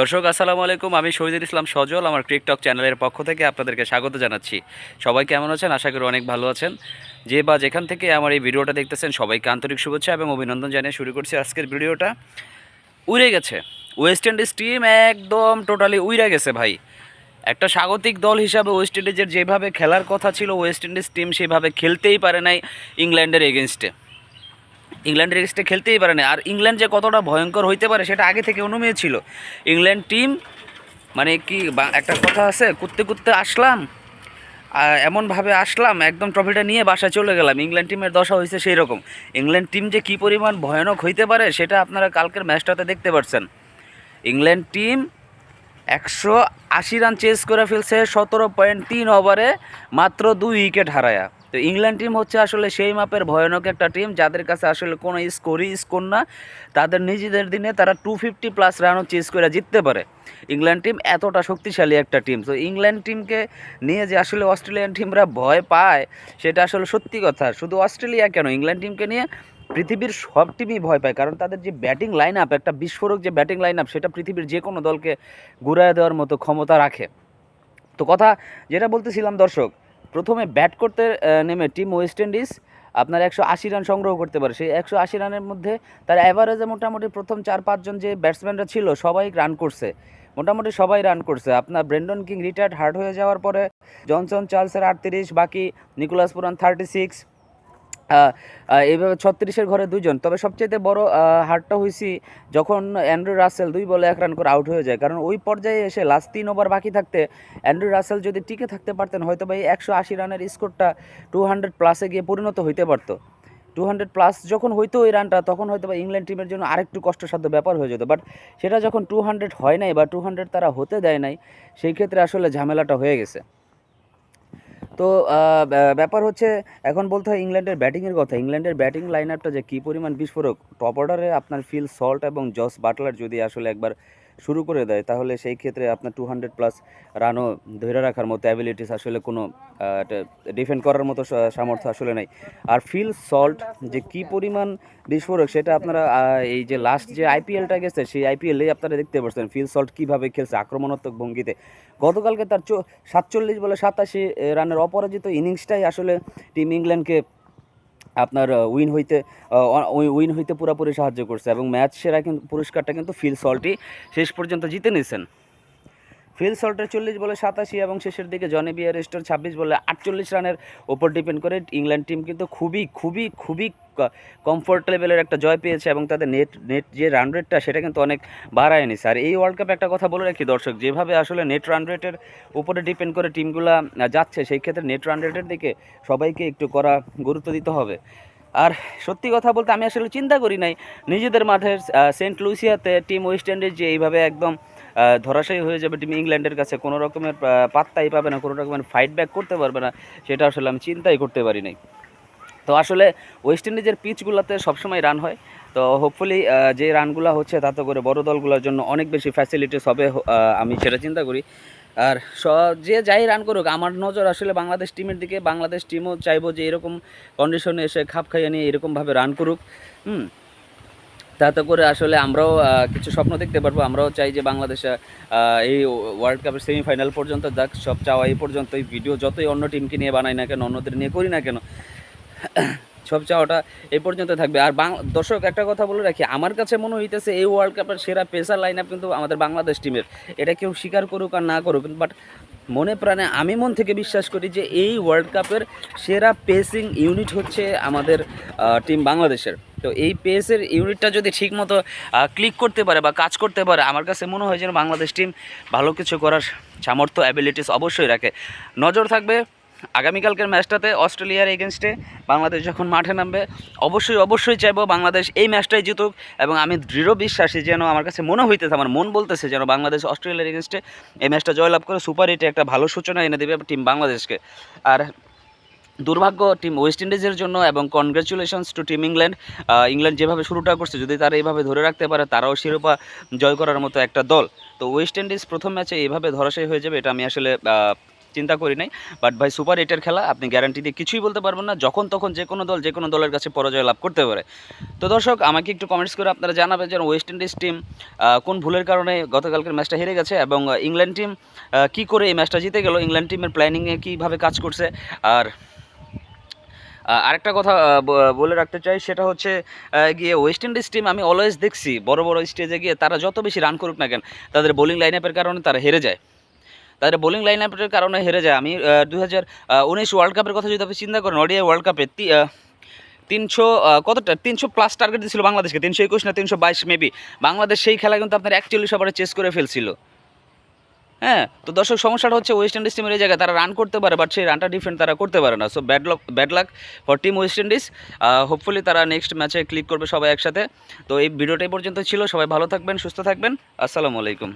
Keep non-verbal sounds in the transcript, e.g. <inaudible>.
দর্শক, আসসালামু আলাইকুম। আমি শহীদুল ইসলাম সজল, আমার ক্রিকটক চ্যানেলের পক্ষ থেকে আপনাদেরকে স্বাগত জানাচ্ছি। সবাই কেমন আছেন? আশা করি অনেক ভালো আছেন। যে বা যেখান থেকে আমার এই ভিডিওটা দেখতেছেন, সবাইকে আন্তরিক শুভেচ্ছা এবং অভিনন্দন জানিয়ে শুরু করছি আজকের ভিডিওটা। উড়ে গেছে। ওয়েস্ট ইন্ডিজ টিম একদম টোটালি উড়ে গেছে ভাই। একটা স্বাগতিক দল হিসাবে ওয়েস্ট ইন্ডিজের যেভাবে খেলার কথা ছিল ওয়েস্ট ইন্ডিজ টিম সেভাবে খেলতেই পারে নাই ইংল্যান্ডের এগেনস্টে ইংল্যান্ডের এগেনস্টে খেলতেই পারে না আর ইংল্যান্ড যে কতটা ভয়ঙ্কর হইতে পারে সেটা আগে থেকে অনুমেয় ছিল। ইংল্যান্ড টিম মানে কি একটা কথা আছে, কুত্তে কুত্তে আসলাম এমনভাবে আসলাম, একদম ট্রফিটা নিয়ে বাসায় চলে গেলাম। ইংল্যান্ড টিমের দশা হয়েছে সেই রকম ইংল্যান্ড টিম যে কী পরিমাণ ভয়ানক হইতে পারে সেটা আপনারা কালকের ম্যাচটাতে দেখতে পাচ্ছেন ইংল্যান্ড টিম একশো আশি রান চেস করে ফেলছে, সতেরো পয়েন্ট তিন ওভারে মাত্র দুই উইকেট হারায়া। তো ইংল্যান্ড টিম হচ্ছে আসলে সেই মাপের ভয়ানক একটা টিম যাদের কাছে আসলে কোনো স্কোরই স্কোর না, তাদের নিজেদের দিনে তারা টু ফিফটি প্লাস রানও চেস করে জিততে পারে। ইংল্যান্ড টিম এতটা শক্তিশালী একটা টিম তো ইংল্যান্ড টিমকে নিয়ে যে আসলে অস্ট্রেলিয়ান টিমরা ভয় পায়, সেটা আসলে সত্যি কথা। শুধু অস্ট্রেলিয়া কেন? ইংল্যান্ড টিমকে নিয়ে পৃথিবীর সব টিমই ভয় পায়। কারণ তাদের যে ব্যাটিং লাইন আপ একটা বিস্ফোরক যে ব্যাটিং লাইন আপ সেটা পৃথিবীর যে কোনো দলকে ঘুরায় দেওয়ার মতো ক্ষমতা রাখে। তো কথা যেটা বলতেছিলাম দর্শক প্রথমে ব্যাট করতে নেমে টিম ওয়েস্ট ইন্ডিজ আপনার একশো আশি রান সংগ্রহ করতে পারে। সেই একশো আশি রানের মধ্যে তার অ্যাভারেজে মোটামুটি প্রথম চার পাঁচজন যে ব্যাটসম্যানরা ছিল, সবাই রান করছে। মোটামুটি সবাই রান করছে। আপনার ব্রেন্ডন কিং রিটায়ার্ড হার্ড হয়ে যাওয়ার পরে জনসন চার্লসের আটত্রিশ, বাকি নিকোলাস পুরান থার্টি সিক্স এইভাবে ছত্রিশের ঘরে দুজন তবে সবচেয়ে বড় হারটা হয়েছি যখন অ্যান্ড্রু রাসেল দুই বলে এক রান করে আউট হয়ে যায়। কারণ ওই পর্যায়ে এসে লাস্ট তিন ওভার বাকি থাকতে অ্যান্ড্রু রাসেল যদি টিকে থাকতে পারতেন হয়তো বা এই একশো আশি রানের স্কোরটা টু হান্ড্রেড প্লাসে গিয়ে পরিণত হইতে পারতো। টু হান্ড্রেড প্লাস যখন হইতো ওই রানটা, তখন হয়তো বা ইংল্যান্ড টিমের জন্য আরেকটু কষ্টসাধ্য ব্যাপার হয়ে যেত। বাট সেটা যখন টু হান্ড্রেড হয় নাই বা টু হান্ড্রেড তারা হতে দেয় নাই, সেই ক্ষেত্রে আসলে ঝামেলাটা হয়ে গেছে। তো ব্যাপার হচ্ছে এখন বলতে হয় ইংল্যান্ডের ব্যাটিংয়ের কথা। ইংল্যান্ডের ব্যাটিং লাইন যে কী পরিমাণ বিস্ফোরক টপ অর্ডারে আপনার ফিল সল্ট এবং জস বাটলার যদি আসলে একবার শুরু করে দেয়, তাহলে সেই ক্ষেত্রে আপনার টু হান্ড্রেড প্লাস রানও ধরে রাখার মতো অ্যাবিলিটিস আসলে কোনো ডিফেন্ড করার মতো সামর্থ্য আসলে নাই। আর ফিল সল্ট যে কী পরিমাণ বিস্ফোরক সেটা আপনারা এই যে লাস্ট যে আইপিএলটা গেছে, সেই আইপিএলে আপনারা দেখতে পাচ্ছেন ফিল সল্ট কীভাবে খেলছে আক্রমণাত্মক ভঙ্গিতে। গতকালকে তার চো, সাতচল্লিশ বলে সাতাশি রানের অপরাজিত ইনিংসটাই আসলে টিম ইংল্যান্ডকে আপনার উইন হইতে উইন হইতে পুরোপুরি সাহায্য করছে এবং ম্যাচ সেরা কিন্তু, পুরস্কারটা কিন্তু ফিল সল্টই শেষ পর্যন্ত জিতে নিয়েছেন ফিল সল্টের চল্লিশ বলে সাতাশি এবং শেষের দিকে জনে বিয়ার স্টোর ছাব্বিশ বলে আটচল্লিশ রানের ওপর ডিপেন্ড করে। ইংল্যান্ড টিম কিন্তু খুবই খুবই খুবই কমফোর্ট লেভেলের একটা জয় পেয়েছে এবং তাদের নেট নেট যে রান রেটটা সেটা কিন্তু অনেক বাড়ায় নিছে। আর এই ওয়ার্ল্ড কাপে একটা কথা বলে রাখি দর্শক, যেভাবে আসলে নেট রান রেটের উপরে ডিপেন্ড করে টিমগুলো যাচ্ছে, সেই ক্ষেত্রে নেট রান রেটের দিকে সবাইকে একটু করা গুরুত্ব দিতে হবে। আর সত্যি কথা বলতে আমি আসলে চিন্তা করি নাই, নিজেদের মাঠে সেন্ট লুইসিয়াতে টিম ওয়েস্ট ইন্ডিজ যে এইভাবে একদম ধরাশায়ী হয়ে যাবে টিম ইংল্যান্ডের কাছে। কোনো রকমের পাত্তাই পাবে না, কোনো রকমের ফাইট ব্যাক করতে পারবে না, সেটা আসলে আমি চিন্তাই করতে পারি নাই। তো আসলে ওয়েস্ট ইন্ডিজের পিচগুলোতে সবসময় রান হয়। তো হোপফুলি যে রানগুলো হচ্ছে, তাতে করে বড় দলগুলোর জন্য অনেক বেশি ফ্যাসিলিটিস হবে আমি সেটা চিন্তা করি। আর স, যে যাই রান করুক, আমার নজর আসলে বাংলাদেশ টিমের দিকে। বাংলাদেশ টিমও চাইব যে এরকম কন্ডিশনে এসে খাপ খাইয়ে নিয়ে এরকমভাবে রান করুক। হুম। তাতে করে আসলে আমরাও কিছু স্বপ্ন দেখতে পারব। আমরাও চাই যে বাংলাদেশে এই ওয়ার্ল্ড কাপের সেমিফাইনাল পর্যন্ত যাক, সব চাওয়া এই পর্যন্ত এই ভিডিও যতই অন্য টিমকে নিয়ে বানাই না কেন, অন্যদের নিয়ে করি না কেন, <clears throat> সব চাওয়াটা এই পর্যন্ত থাকবে। আর দর্শক, একটা কথা বলে রাখি, আমার কাছে মনে হইতেছে এই ওয়ার্ল্ড কাপের সেরা পেসার লাইন আপ কিন্তু আমাদের বাংলাদেশ টিমের এটা কেউ স্বীকার করুক আর না করুক বাট মনে প্রাণে, আমি মন থেকে বিশ্বাস করি যে এই ওয়ার্ল্ড কাপের সেরা পেসিং ইউনিট হচ্ছে আমাদের টিম বাংলাদেশের। তো এই পেসের ইউনিটটা যদি ঠিকমতো ক্লিক করতে পারে বা কাজ করতে পারে, আমার কাছে মনে হয় যেন বাংলাদেশ টিম ভালো কিছু করার সামর্থ্য অ্যাবিলিটিস অবশ্যই রাখে। নজর থাকবে আগামীকালকের ম্যাচটাতে অস্ট্রেলিয়ার এগেনস্টে বাংলাদেশ যখন মাঠে নামবে, অবশ্যই অবশ্যই চাইব বাংলাদেশ এই ম্যাচটাই জিতুক এবং আমি দৃঢ় বিশ্বাসী যেন আমার কাছে মনে হইতেছে, আমার মন বলতেছে যেন বাংলাদেশ অস্ট্রেলিয়ার এগেনস্টে এই ম্যাচটা জয়লাভ করে সুপার হিটে একটা ভালো সূচনা এনে দেবে টিম বাংলাদেশকে। আর দুর্ভাগ্য টিম ওয়েস্ট ইন্ডিজের জন্য এবং congratulations to team England England যেভাবে শুরুটা করছে, যদি তারা এইভাবে ধরে রাখতে পারে, তারাও শিরোপা জয় করার মতো একটা দল। তো ওয়েস্ট ইন্ডিজ প্রথম ম্যাচে এইভাবে ধরাশায়ী হয়ে যাবে, এটা আমি আসলে চিন্তা করি নাই। বাট ভাই সুপার এইটের খেলা, আপনি গ্যারান্টি দিয়ে কিছুই বলতে পারবেন না। যখন তখন যে কোনো দল, যে কোনো দলের কাছে পরাজয় লাভ করতে পারে। তো দর্শক, আমাকে একটু কমেন্টস করে আপনারা জানাবেন যে ওয়েস্ট ইন্ডিজ টিম কোন ভুলের কারণে গতকালকের ম্যাচটা হেরে গেছে এবং ইংল্যান্ড টিম কি করে এই ম্যাচটা জিতে গেল? ইংল্যান্ড টিমের প্ল্যানিংয়ে কীভাবে কাজ করছে? আর আরেকটা কথা বলে রাখতে চাই, সেটা হচ্ছে গিয়ে ওয়েস্ট ইন্ডিজ টিম আমি অলওয়েজ দেখছি, বড় বড় স্টেজে গিয়ে তারা যত বেশি রান করুক না কেন, তাদের বোলিং লাইন আপের কারণে তারা হেরে যায়। তাদের বোলিং লাইন আপের কারণে হেরে যায়। আমি দু হাজার উনিশ ওয়ার্ল্ড কাপের কথা যদি আপনি চিন্তা করেন ওডিআই ওয়ার্ল্ড কাপে তিনশো কতটা, তিনশো প্লাস টার্গেট দিয়েছিল বাংলাদেশকে, তিনশো একুশ না তিনশো বাইশ মেবি বাংলাদেশ সেই খেলা কিন্তু আপনার একচল্লিশ ওভারে চেস করে ফেলছিল। হ্যাঁ তো দর্শক, সমস্যাটা হচ্ছে ওয়েস্ট ইন্ডিজ টিমের এই জায়গায় তারা রান করতে পারে বাট সেই রানটা ডিফেন্ড তারা করতে পারে না। So bad lock bad luck for team West Indies hopefully তারা নেক্সট ম্যাচে ক্লিক করবে সবাই একসাথে। তো এই ভিডিওটাই পর্যন্ত ছিল। সবাই ভালো থাকবেন, সুস্থ থাকবেন। আসসালামু আলাইকুম।